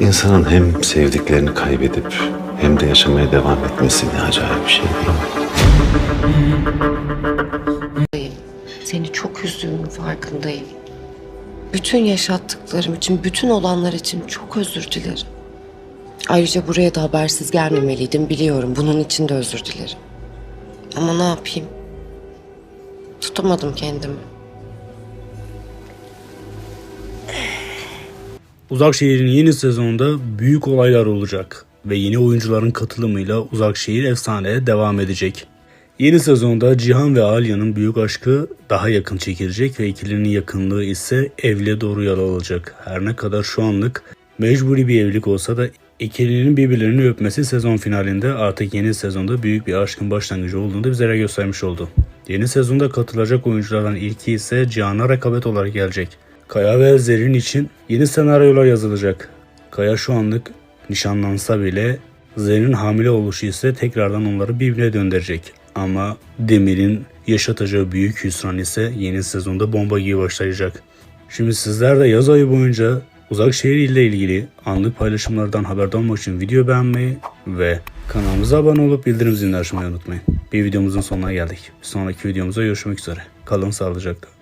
İnsanın hem sevdiklerini kaybedip hem de yaşamaya devam etmesi ne acayip bir şey değil mi? Seni çok üzdüğümün farkındayım. Bütün yaşattıklarım için, bütün olanlar için çok özür dilerim. Ayrıca buraya da habersiz gelmemeliydim biliyorum. Bunun için de özür dilerim. Ama ne yapayım? Tutamadım kendimi. Uzakşehir'in yeni sezonunda büyük olaylar olacak ve yeni oyuncuların katılımıyla Uzakşehir efsaneye devam edecek. Yeni sezonda Cihan ve Alya'nın büyük aşkı daha yakın çekilecek ve ikilinin yakınlığı ise evliliğe doğru yol alacak. Her ne kadar şu anlık mecburi bir evlilik olsa da ikilinin birbirlerini öpmesi sezon finalinde artık yeni sezonda büyük bir aşkın başlangıcı olduğunu da bizlere göstermiş oldu. Yeni sezonda katılacak oyunculardan ilki ise Cihan'a rekabet olarak gelecek. Kaya ve Zerrin için yeni senaryolar yazılacak. Kaya şu anlık nişanlansa bile Zerrin hamile oluşu ise tekrardan onları birbirine döndürecek. Ama Demir'in yaşatacağı büyük hüsran ise yeni sezonda bomba gibi başlayacak. Şimdi sizler de yaz ayı boyunca Uzakşehir ile ilgili anlık paylaşımlardan haberdar olmak için video beğenmeyi ve kanalımıza abone olup bildirim zilini açmayı unutmayın. Bir videomuzun sonuna geldik. Bir sonraki videomuzda görüşmek üzere. Kalın sağlıcakla.